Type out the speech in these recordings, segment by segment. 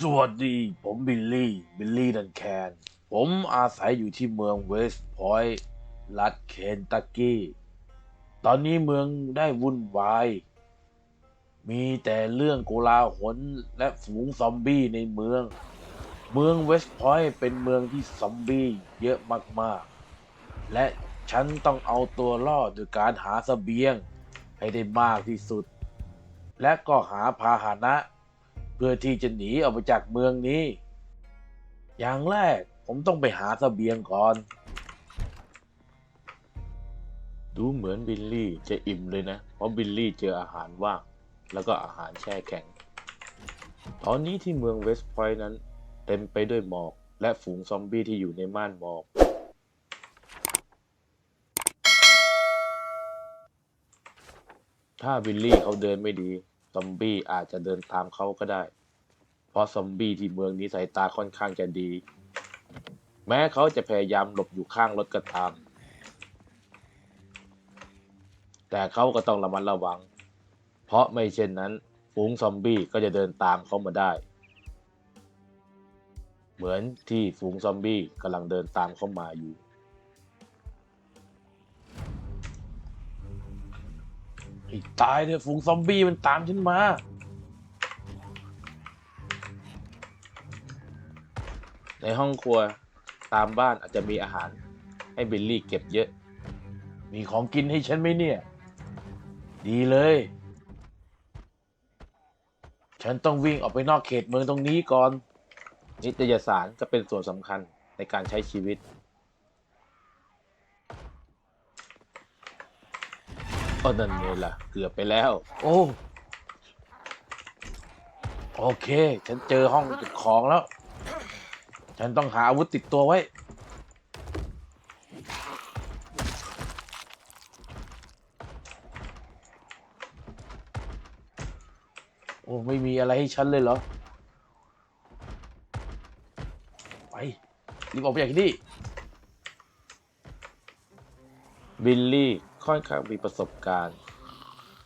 สวัสดีผมบิลลี่ บิลลี่ดันแคน ผมอาศัยอยู่ที่เมืองเวสต์พอยต์รัฐเคนตักกี้ ตอนนี้เมืองได้วุ่นวาย มีแต่เรื่องโกลาหลและฝูงซอมบี้ในเมือง เมืองเวสต์พอยต์เป็นเมืองที่ซอมบี้เยอะมากๆ และฉันต้องเอาตัวรอดโดยการหาเสบียงให้ได้มากที่สุด และก็หาพาหนะ พื่อที่จะหนีออกไปจากเมืองนี้ อย่างแรกผมต้องไปหาเสบียงก่อน ดูเหมือนบิลลี่จะอิ่มเลยนะ เพราะบิลลี่เจออาหารว่าง แล้วก็อาหารแช่แข็ง ตอนนี้ที่เมืองเวสต์พอยต์นั้น เต็มไปด้วยหมอก และฝูงซอมบี้ที่อยู่ในม่านหมอกถ้าบิลลี่เขาเดินไม่ดี ซอมบี้อาจจะเดินตามเขาก็ได้ เพราะซอมบี้ที่เมืองนี้สายตาค่อนข้างจะดี แม้เขาจะพยายามหลบอยู่ข้างรถก็ตาม แต่เขาก็ต้องระมัดระวัง เพราะไม่เช่นนั้นฝูงซอมบี้ก็จะเดินตามเขามาได้ เหมือนที่ฝูงซอมบี้กำลังเดินตามเขามาอยู่ไอ้ตายเนี่ยฝูงซอมบี้มันตามฉันมา ในห้องครัวตามบ้านอาจจะมีอาหาร ให้บิลลี่เก็บเยอะ มีของกินให้ฉันไหมเนี่ย ดีเลย ฉันต้องวิ่งออกไปนอกเขตเมืองตรงนี้ก่อน นิตยสารจะเป็นส่วนสำคัญในการใช้ชีวิตก็นั่นไงล่ะ เกือบไปแล้ว โอ้ โอเค ฉันเจอห้องเก็บของแล้ว ฉันต้องหาอาวุธติดตัวไว้ โอ้ ไม่มีอะไรให้ฉันเลยเหรอ ไป รีบออกไปจากที่นี่ บิลลี่ค่อนข้างมีประสบการณ์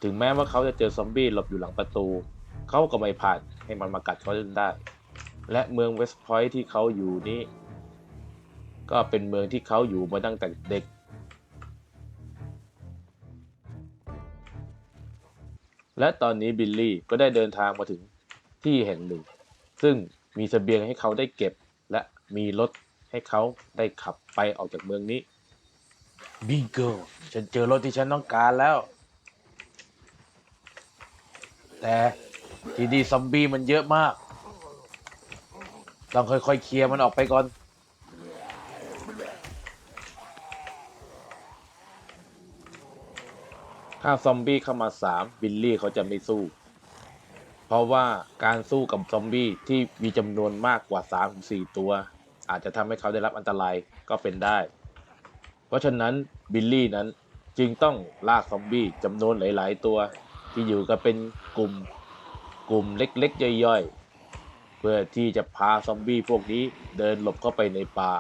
ถึงแม้ว่าเขาจะเจอซอมบี้หลบอยู่หลังประตู เขาก็ไม่ผ่านให้มันมากัดเขาจนได้ และเมืองเวสต์พอยท์ที่เขาอยู่นี้ ก็เป็นเมืองที่เขาอยู่มาตั้งแต่เด็ก และตอนนี้บิลลี่ก็ได้เดินทางมาถึงที่แห่งหนึ่ง ซึ่งมีเสบียงให้เขาได้เก็บ และมีรถให้เขาได้ขับไปออกจากเมืองนี้บิงโกฉันเจอรถที่ฉันต้องการแล้ว แต่ที่นี่ซอมบี้มันเยอะมาก ต้องค่อยๆเคลียร์มันออกไปก่อน ถ้าซอมบี้เข้ามาสามบิลลี่เขาจะไม่สู้ เพราะว่าการสู้กับซอมบี้ที่มีจำนวนมากกว่า3ามสี่ตัว อาจจะทำให้เขาได้รับอันตรายก็เป็นได้ เพราะฉะนั้นบิลลี่นั้นจึงต้องลากซอมบี้จำนวนหลาย ๆ ตัว ที่อยู่กันเป็นกลุ่มกลุ่มเล็ก ๆ ย่อยๆ เพื่อที่จะพาซอมบี้พวกนี้เดินหลบเข้าไปในป่า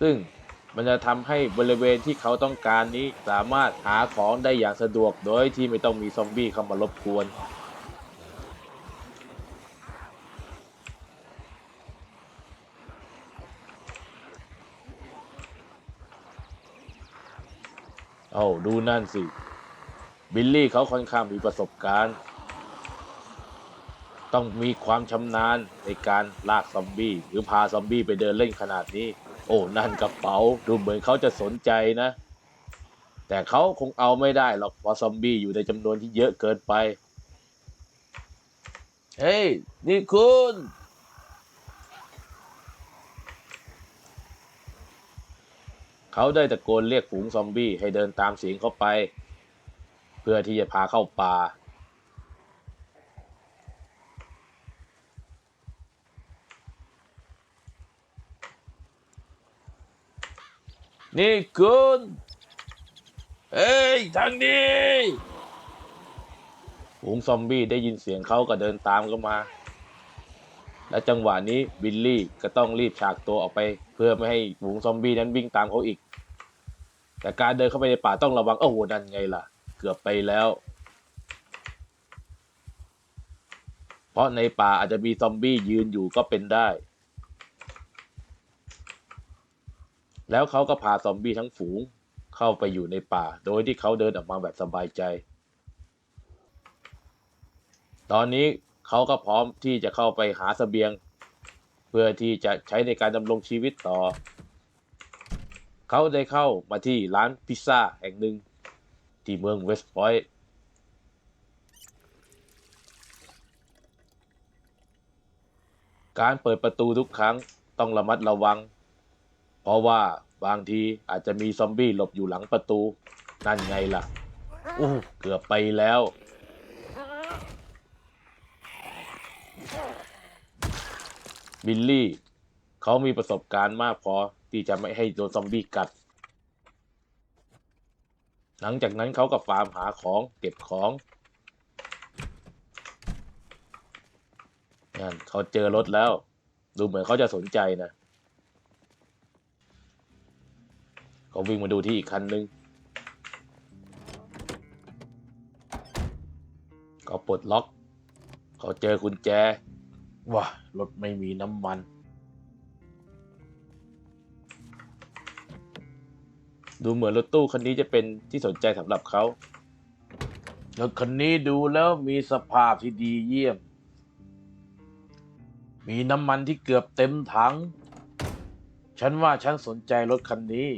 ซึ่งมันจะทำให้บริเวณที่เขาต้องการนี้สามารถหาของได้อย่างสะดวกโดยที่ไม่ต้องมีซอมบี้เข้ามารบกวน เอาดูนั่นสิ บิลลี่เขาค่อนข้างมีประสบการณ์ ต้องมีความชำนาญในการลากซอมบี้หรือพาซอมบี้ไปเดินเล่นขนาดนี้ โอ้นั่นกระเป๋าดูเหมือนเขาจะสนใจนะ แต่เขาคงเอาไม่ได้หรอกเพราะซอมบี้อยู่ในจำนวนที่เยอะเกินไป เฮ้ย นี่คุณเขาได้ตะโกนเรียกฝูงซอมบี้ให้เดินตามเสียงเขาไป เพื่อที่จะพาเข้าป่า นี่คุณเฮ้ยทางนี้ฝูงซอมบี้ได้ยินเสียงเขาก็เดินตามเข้ามา และจังหวะนี้บิลลี่ก็ต้องรีบฉากตัวออกไป เพื่อไม่ให้ฝูงซอมบี้นั้นวิ่งตามเขาอีก แต่การเดินเข้าไปในป่าต้องระวังโอ้โหนั่นไงล่ะ เกือบไปแล้ว เพราะในป่าอาจจะมีซอมบี้ยืนอยู่ก็เป็นได้ แล้วเขาก็พาซอมบี้ทั้งฝูงเข้าไปอยู่ในป่า โดยที่เขาเดินออกมาแบบสบายใจ ตอนนี้เขาก็พร้อมที่จะเข้าไปหาเสบียง เพื่อที่จะใช้ในการดำรงชีวิตต่อ เขาได้เข้ามาที่ร้านพิซซ่าแห่งหนึ่งที่เมืองเวสต์พอยต์การเปิดประตูทุกครั้งต้องระมัดระวัง เพราะว่าบางทีอาจจะมีซอมบี้หลบอยู่หลังประตู นั่นไงล่ะอู้เกือบไปแล้ว บิลลี่ เขามีประสบการณ์มากพอที่จะไม่ให้โดนซอมบี้กัด หลังจากนั้นเขาก็ฟาร์มหาของเก็บของนั่นเขาเจอรถแล้ว ดูเหมือนเขาจะสนใจนะ เขาวิ่งมาดูที่อีกคันนึงเขาปลดล็อกเขาเจอกุญแจว้ารถไม่มีน้ำมัน ดูเหมือนรถตู้คันนี้จะเป็นที่สนใจสำหรับเขา รถคันนี้ดูแล้วมีสภาพที่ดีเยี่ยม มีน้ำมันที่เกือบเต็มถัง ฉันว่าฉันสนใจรถคันนี้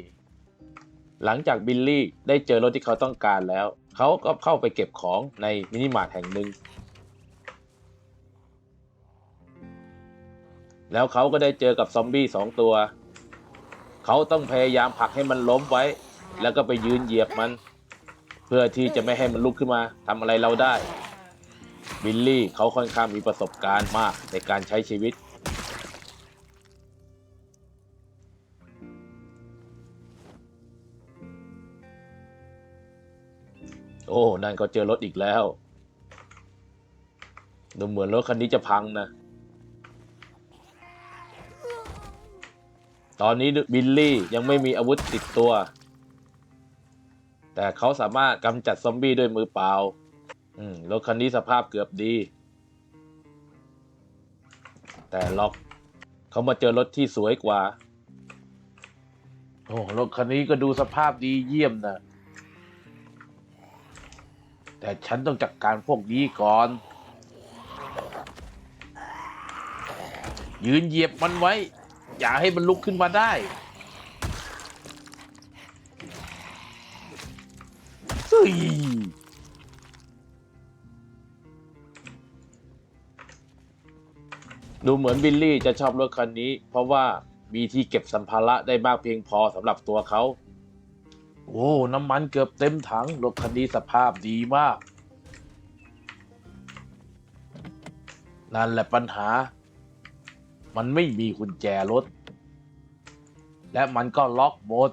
หลังจากบิลลี่ได้เจอรถที่เขาต้องการแล้ว เขาก็เข้าไปเก็บของในมินิมาร์ทแห่งหนึ่ง แล้วเขาก็ได้เจอกับซอมบี้สองตัว เขาต้องพยายามผลักให้มันล้มไว้ แล้วก็ไปยืนเหยียบมัน เพื่อที่จะไม่ให้มันลุกขึ้นมาทำอะไรเราได้ บิลลี่เขาค่อนข้างมีประสบการณ์มากในการใช้ชีวิต อ้ นั่นเขาเจอรถอีกแล้ว ดูเหมือนรถคันนี้จะพังนะ ตอนนี้บิลลี่ยังไม่มีอาวุธติดตัว แต่เขาสามารถกำจัดซอมบี้ด้วยมือเปล่า อืม รถคันนี้สภาพเกือบดี แต่ล็อกเขามาเจอรถที่สวยกว่า โอ้ รถคันนี้ก็ดูสภาพดีเยี่ยมนะ แต่ฉันต้องจัดกการพวกนี้ก่อน ยืนเหยียบมันไว้ อย่าให้มันลุกขึ้นมาได้เฮ้ยดูเหมือนบิลลี่จะชอบรถคันนี้ เพราะว่ามีที่เก็บสัมภาระได้มากเพียงพอสำหรับตัวเขา โอ้น้ำมันเกือบเต็มถังรถคันนี้สภาพดีมาก นั่นแหละปัญหา มันไม่มีกุญแจรถ และมันก็ล็อกหมด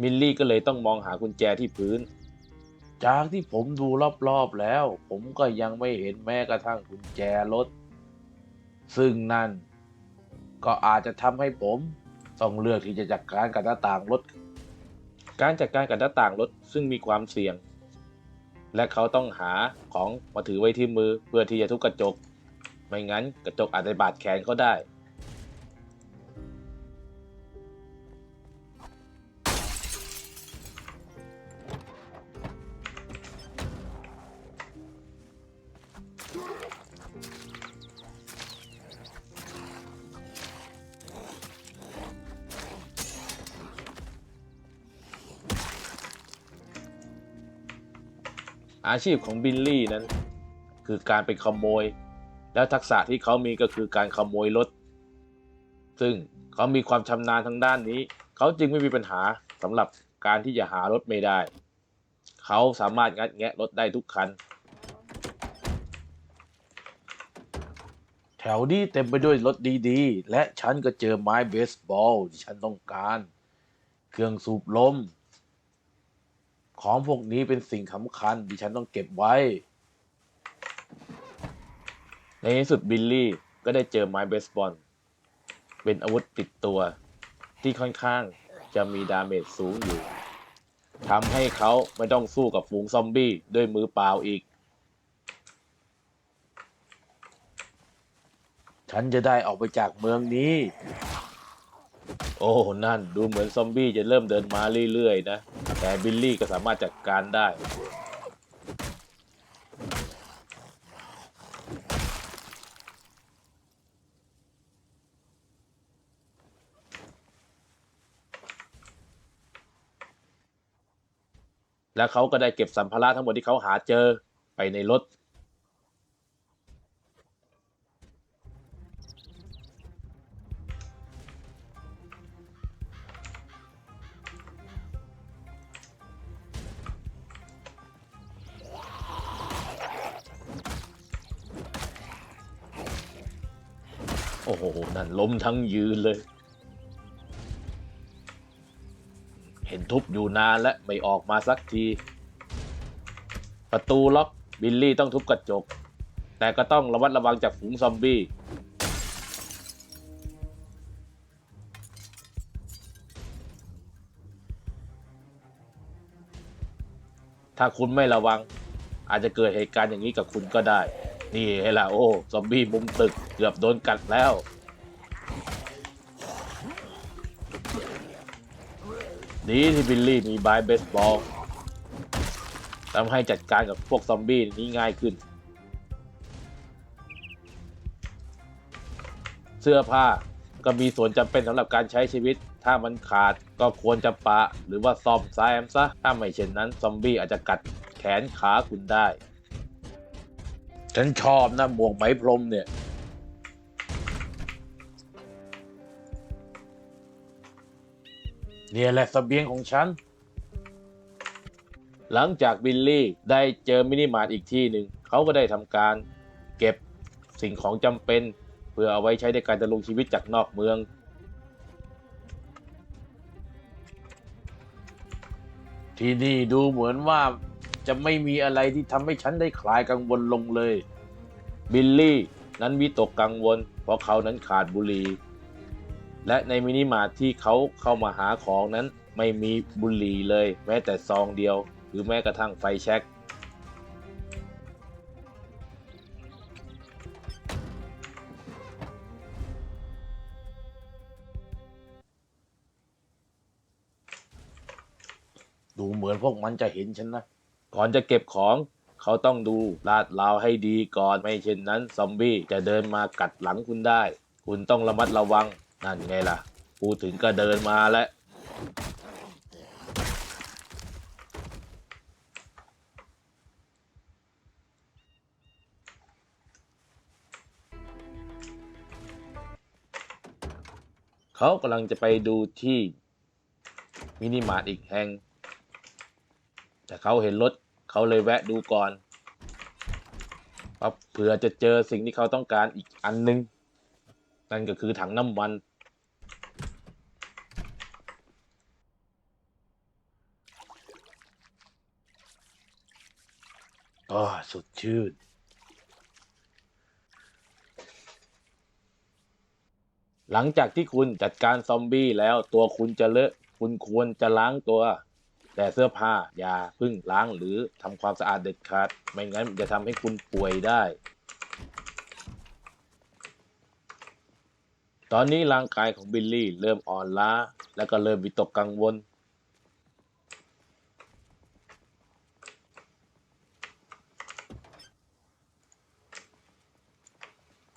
มิลลี่ก็เลยต้องมองหากุญแจที่พื้น จากที่ผมดูรอบๆแล้ว ผมก็ยังไม่เห็นแม้กระทั่งกุญแจรถ ซึ่งนั่น ก็อาจจะทำให้ผมต้องเลือกที่จะจัดการกับหน้าต่างรถ การจัดการกับหน้าต่างรถซึ่งมีความเสี่ยง และเขาต้องหาของมาถือไว้ที่มือเพื่อที่จะทุบกระจก ไม่งั้นกระจกอาจจะบาดแขนเขาได้ อาชีพของบิลลี่นั้น คือการเป็นขโมย แล้วทักษะที่เขามีก็คือการขโมยรถ ซึ่งเขามีความชำนาญทางด้านนี้ เขาจึงไม่มีปัญหาสำหรับการที่จะหารถไม่ได้ เขาสามารถงัดแงะรถได้ทุกคัน แถวนี้เต็มไปด้วยรถดีๆ และฉันก็เจอไม้เบสบอลที่ฉันต้องการ เครื่องสูบลม ของพวกนี้เป็นสิ่งสำคัญที่ฉันต้องเก็บไว้ ในที่สุดบิลลี่ก็ได้เจอไม้เบสบอล เป็นอาวุธติดตัวที่ค่อนข้างจะมีดาเมจสูงอยู่ทำให้เขาไม่ต้องสู้กับฝูงซอมบี้ด้วยมือเปล่าอีก ฉันจะได้ออกไปจากเมืองนี้ โอ้นั่นดูเหมือนซอมบี้จะเริ่มเดินมาเรื่อยๆนะ แต่บิลลี่ก็สามารถจัดการได้ แล้วเขาก็ได้เก็บสัมภาระทั้งหมดที่เขาหาเจอไปในรถ ล้มทั้งยืนเลย เห็นทุบอยู่นานและไม่ออกมาสักที ประตูล็อกบิลลี่ต้องทุบกระจก แต่ก็ต้องระมัดระวังจากฝูงซอมบี้ถ้าคุณไม่ระวัง อาจจะเกิดเหตุการณ์อย่างนี้กับคุณก็ได้ นี่ไอ้ล่ะโอ้ ซอมบี้มุมตึก เกือบโดนกัดแล้ว ดีที่บิลลี่มีบายเบสบอลทำให้จัดการกับพวกซอมบี้นี้ง่ายขึ้น เสื้อผ้าก็มีส่วนจำเป็นสำหรับการใช้ชีวิต ถ้ามันขาดก็ควรจะปะ หรือว่าซ่อมแซมซะ ถ้าไม่เช่นนั้น ซอมบี้อาจจะกัดแขนขาคุณได้ ฉันชอบนะหมวกไหมพรมเนี่ย เนี่ยแหละเสบียงของฉัน หลังจากบิลลี่ได้เจอมินิมาร์ทอีกที่หนึ่ง เขาก็ได้ทำการเก็บสิ่งของจำเป็น เพื่อเอาไว้ใช้ในการดำรงชีวิตจากนอกเมือง ที่นี่ดูเหมือนว่าจะไม่มีอะไรที่ทำให้ฉันได้คลายกังวลลงเลย บิลลี่นั้นวิตกกังวล เพราะเขานั้นขาดบุหรี่ และในมินิมาร์ทที่เขาเข้ามาหาของนั้นไม่มีบุหรี่เลย แม้แต่ซองเดียว หรือแม้กระทั่งไฟแช็กดูเหมือนพวกมันจะเห็นฉันนะ ก่อนจะเก็บของ เขาต้องดูลาดราวให้ดีก่อนไม่เช่นนั้น ซอมบี้จะเดินมากัดหลังคุณได้ คุณต้องระมัดระวัง นั่นไงล่ะพูดถึงก็เดินมาแล้ว เขากำลังจะไปดูที่มินิมาร์ทอีกแห่ง แต่เขาเห็นรถเขาเลยแวะดูก่อนเพราะเผื่อจะเจอสิ่งที่เขาต้องการอีกอันนึง นั่นก็คือถังน้ำมัน ก็ สดชื่น หลังจากที่คุณจัดการซอมบี้แล้วตัวคุณจะเลอะ คุณควรจะล้างตัว แต่เสื้อผ้าอย่าเพึ่งล้างหรือทำความสะอาดเด็ดขาด ไม่งั้นจะทำให้คุณป่วยได้ ตอนนี้ร่างกายของบิลลี่เริ่มอ่อนล้า และก็เริ่มวิตกกังวล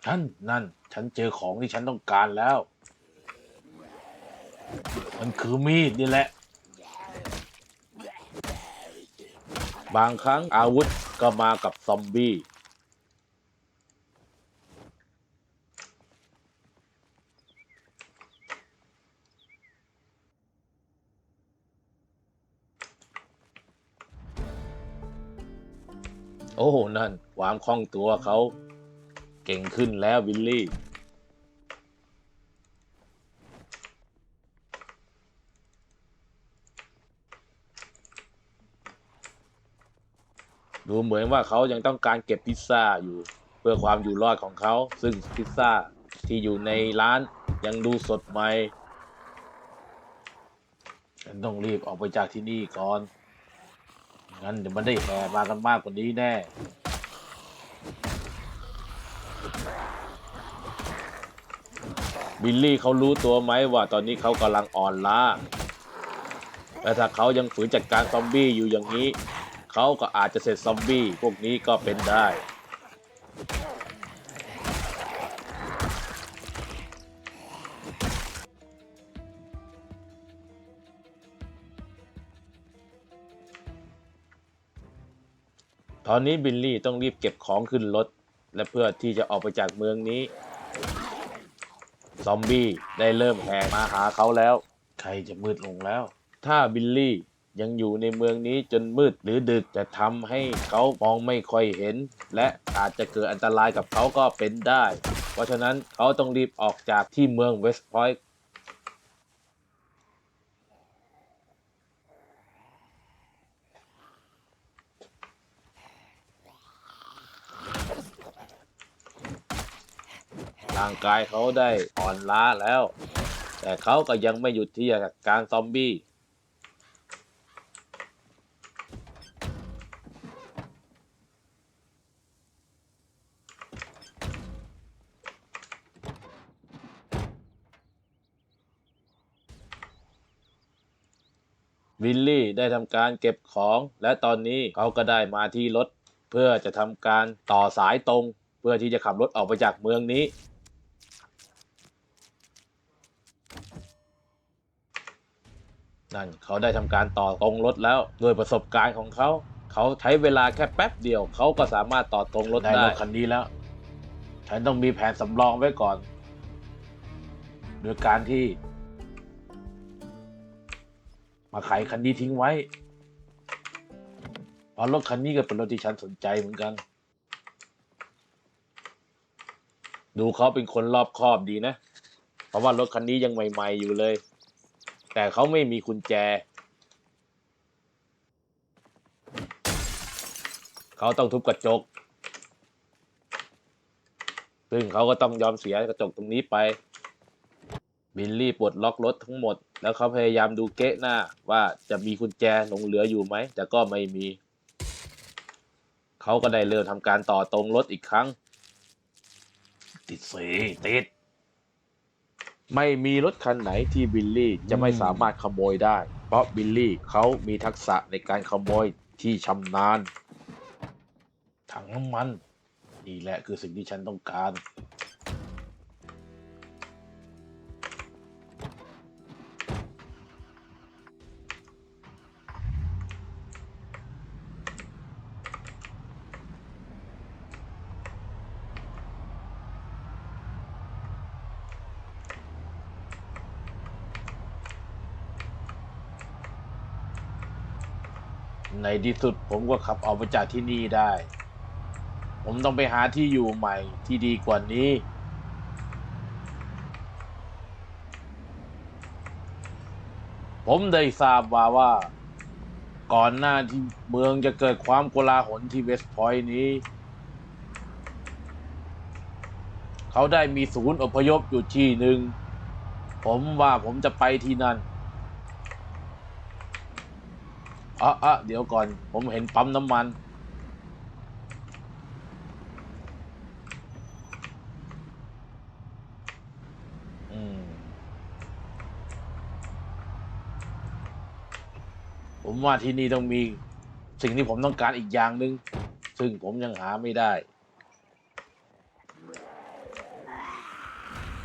ฉันนั่น ฉันเจอของที่ฉันต้องการแล้ว มันคือมีดนี่แหละ บางครั้งอาวุธก็มากับซอมบี้ โอ้ นั่น ความคล่องตัวเขา เก่งขึ้นแล้ววิลลี่ดูเหมือนว่าเขายังต้องการเก็บพิซซ่าอยู่ เพื่อความอยู่รอดของเขา ซึ่งพิซซ่าที่อยู่ในร้านยังดูสดใหม่ต้องรีบออกไปจากที่นี่ก่อน งั้นเดี๋ยวมันได้แห่มากันมากกว่านี้แน่ บิลลี่เขารู้ตัวไหมว่าตอนนี้เขากำลังอ่อนล้า และถ้าเขายังฝืนจัดการซอมบี้อยู่อย่างนี้ เขาก็อาจจะเสร็จซอมบี้พวกนี้ก็เป็นได้ ตอนนี้บิลลี่ต้องรีบเก็บของขึ้นรถ และเพื่อที่จะออกไปจากเมืองนี้ ซอมบี้ได้เริ่มแห่มาหาเขาแล้ว ใครจะมืดลงแล้ว ถ้าบิลลี่ยังอยู่ในเมืองนี้จนมืดหรือดึกจะทำให้เขามองไม่ค่อยเห็น และอาจจะเกิดอันตรายกับเขาก็เป็นได้ เพราะฉะนั้นเขาต้องรีบออกจากที่เมืองเวสต์พอยต์ ร่างกายเขาได้อ่อนล้าแล้ว แต่เขาก็ยังไม่หยุดที่จะจัดการซอมบี้วิลลี่ได้ทำการเก็บของ และตอนนี้เขาก็ได้มาที่รถ เพื่อจะทำการต่อสายตรง เพื่อที่จะขับรถออกไปจากเมืองนี้ นั่นเขาได้ทำการต่อตรงรถแล้วด้วยประสบการณ์ของเขา เขาใช้เวลาแค่แป๊บเดียว เขาก็สามารถต่อตรงรถได้รถคันนี้แล้ว ฉันต้องมีแผนสำรองไว้ก่อน โดยการที่ มาขายคันนี้ทิ้งไว้เพราะรถคันนี้ก็เป็นรถที่ฉันสนใจเหมือนกัน ดูเขาเป็นคนรอบคอบดีนะ เพราะว่ารถคันนี้ยังใหม่ ๆอยู่เลย แต่เขาไม่มีกุญแจ เขาต้องทุบกระจก ซึ่งเขาก็ต้องยอมเสียกระจกตรงนี้ไป บิลลี่ปลดล็อกรถทั้งหมด แล้วเขาพยายามดูเก๊ะหน้าว่าจะมีกุญแจหลงเหลืออยู่ไหม แต่ก็ไม่มี เขาก็ได้เริ่มทำการต่อตรงรถอีกครั้ง ติดสีติด ไม่มีรถคันไหนที่บิลลี่จะไม่สามารถขโมยได้ เพราะบิลลี่เขามีทักษะในการขโมยที่ชำนาญถังน้ำมัน นี่แหละคือสิ่งที่ฉันต้องการ ที่สุดผมก็ขับออกมาจากที่นี่ได้ ผมต้องไปหาที่อยู่ใหม่ที่ดีกว่านี้ ผมได้ทราบมาว่า ก่อนหน้าที่เมืองจะเกิดความโกลาหลที่เวสต์พอยต์นี้ เขาได้มีศูนย์อพยพอยู่ที่หนึ่ง ผมว่าผมจะไปที่นั่น อะอะเดี๋ยวก่อน ผมเห็นปั๊มน้ำมัน อืม ผมว่าที่นี่ต้องมี สิ่งที่ผมต้องการอีกอย่างหนึ่งซึ่งผมยังหาไม่ได้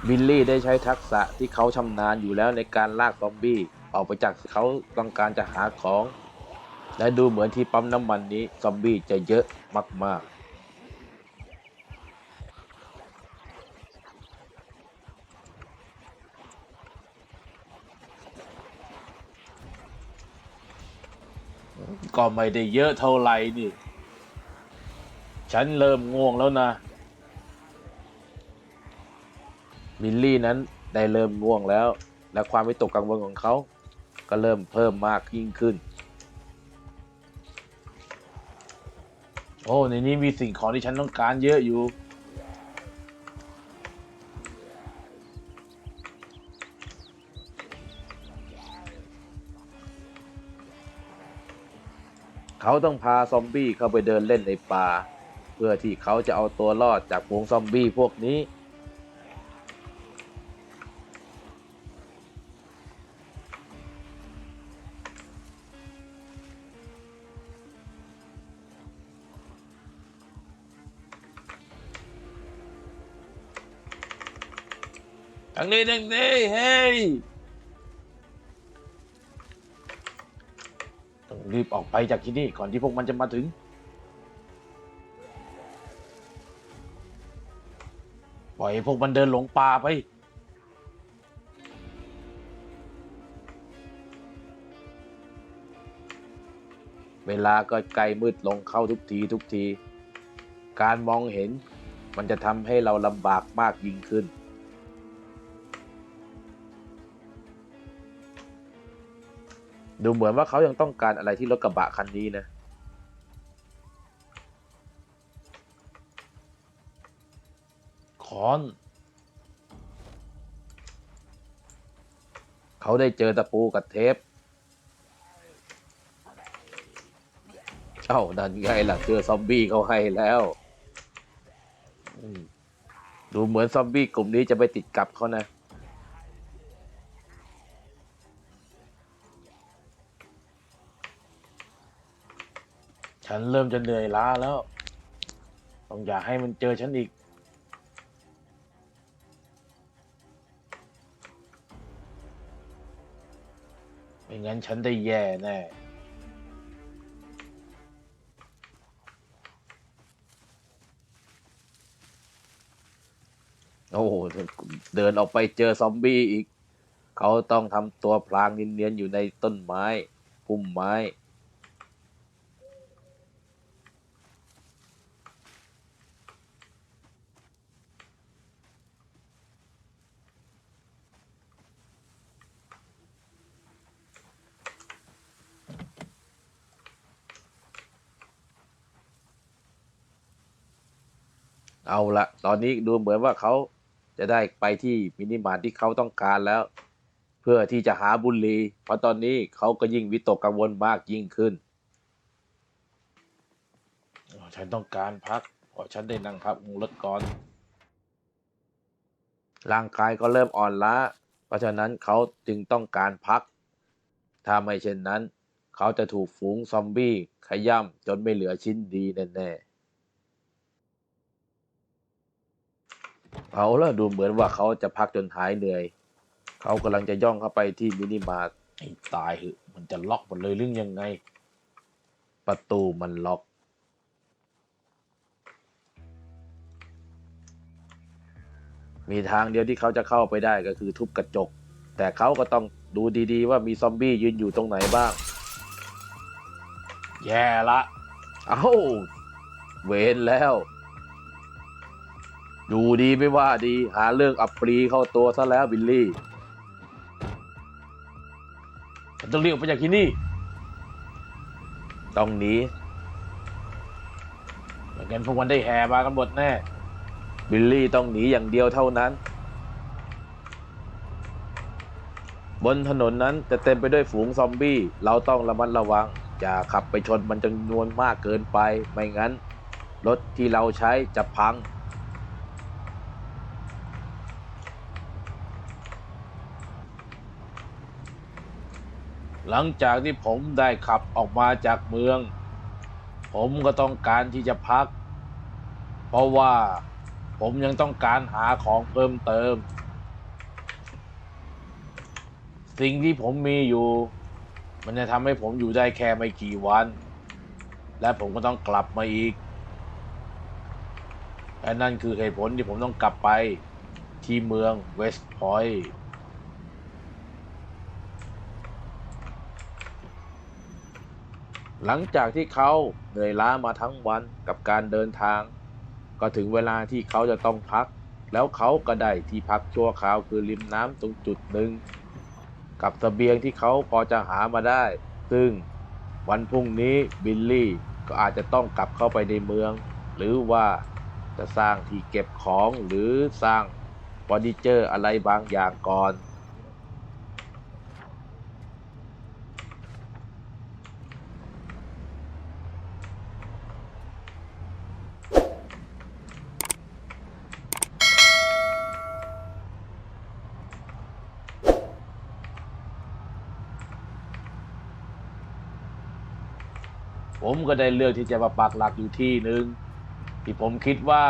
บิลลี่ได้ใช้ทักษะที่เขาชำนาญอยู่แล้วในการลากซอมบี้ ออกไปจากเขาต้องการจะหาของ และดูเหมือนที่ปั๊มน้ำมันนี้ ซอมบี้จะเยอะมาก ๆก็ไม่ได้เยอะเท่าไหร่นี่ ฉันเริ่มง่วงแล้วนะบิลลี่นั้นได้เริ่มง่วงแล้ว และความวิตกกังวลของเขา ก็เริ่มเพิ่มมากยิ่งขึ้น โอ้ ในนี้มีสิ่งของที่ฉันต้องการเยอะอยู่ เขาต้องพาซอมบี้เข้าไปเดินเล่นในป่า เพื่อที่เขาจะเอาตัวรอดจากฝูงซอมบี้พวกนี้ งนี้ทางเฮ้ยต้องรีบออกไปจากที่นี่ก่อนที่พวกมันจะมาถึง ปล่อยให้พวกมันเดินหลงป่าไป เวลาก็ใกล้มืดลงเข้าทุกทีทุกที การมองเห็นมันจะทำให้เราลำบากมากยิ่งขึ้น ดูเหมือนว่าเขายังต้องการอะไรที่รถกระบะคันนี้นะ คอน เขาได้เจอตะปูกับเทป เอ้า นั่นไงล่ะเจอซอมบี้เขาให้แล้วอืมดูเหมือนซอมบี้กลุ่มนี้จะไปติดกับเขานะ ฉันเริ่มจะเหนื่อยล้าแล้ว ต้องอย่าให้มันเจอฉันอีก ไม่งั้นฉันได้แย่แน่โอ้โหเดินออกไปเจอซอมบี้อีก เขาต้องทำตัวพลางเนียนๆอยู่ในต้นไม้ พุ่มไม้ เอาละตอนนี้ดูเหมือนว่าเขาจะได้ไปที่มินิมาร์ทที่เขาต้องการแล้ว เพื่อที่จะหาบุหรี่เพราะตอนนี้เขาก็ยิ่งวิตกกังวลมากยิ่งขึ้นฉันต้องการพักเพราะฉันได้นั่งพักรถก่อนร่างกายก็เริ่มอ่อนล้า เพราะฉะนั้นเขาจึงต้องการพัก ถ้าไม่เช่นนั้น เขาจะถูกฝูงซอมบี้ขย่ำจนไม่เหลือชิ้นดีแน่ๆ เอาละดูเหมือนว่าเขาจะพักจนหายเหนื่อย เขากำลังจะย่องเข้าไปที่มินิมาร์ทไอ้ตายเหอะมันจะล็อกหมดเลยหรือยังไง ประตูมันล็อก มีทางเดียวที่เขาจะเข้าไปได้ก็คือทุบกระจก แต่เขาก็ต้องดูดีๆ ว่ามีซอมบี้ยืนอยู่ตรงไหนบ้าง แย่ละ เอ้า เวนแล้ว ดูดีไม่ว่าดี หาเรื่องอับปรีเข้าตัวซะแล้วบิลลี่ฉันต้องเรียกไปจากที่นี่ ต้องหนีไม่งั้นพวกมันได้แห่มากันหมดแน่ บิลลี่ต้องหนีอย่างเดียวเท่านั้น บนถนนนั้นจะเต็มไปด้วยฝูงซอมบี้ เราต้องระมัดระวัง อย่าขับไปชนมันจำนวนมากเกินไป ไม่งั้น รถที่เราใช้จะพัง หลังจากที่ผมได้ขับออกมาจากเมือง ผมก็ต้องการที่จะพัก เพราะว่าผมยังต้องการหาของเพิ่มเติม สิ่งที่ผมมีอยู่ มันจะทำให้ผมอยู่ได้แค่ไม่กี่วัน และผมก็ต้องกลับมาอีกและนั่นคือเหตุผลที่ผมต้องกลับไปที่เมืองเวสต์พอยต์ หลังจากที่เขาเหนื่อยล้ามาทั้งวันกับการเดินทาง ก็ถึงเวลาที่เขาจะต้องพัก แล้วเขาก็ได้ที่พักชั่วคราวคือริมน้ำตรงจุดหนึ่งกับเสบียงที่เขาพอจะหามาได้ ซึ่งวันพรุ่งนี้บิลลี่ก็อาจจะต้องกลับเข้าไปในเมือง หรือว่าจะสร้างที่เก็บของหรือสร้างเฟอร์นิเจอร์อะไรบางอย่างก่อน ผ ผม ก็ได้เลือกที่จะมาปักหลักอยู่ที่หนึ่งที่ผมคิดว่า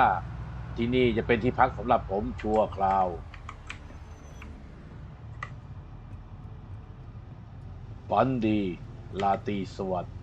ที่นี่จะเป็นที่พักสำหรับผมชั่วคราว ฝันดีลาตีสวัสดิ์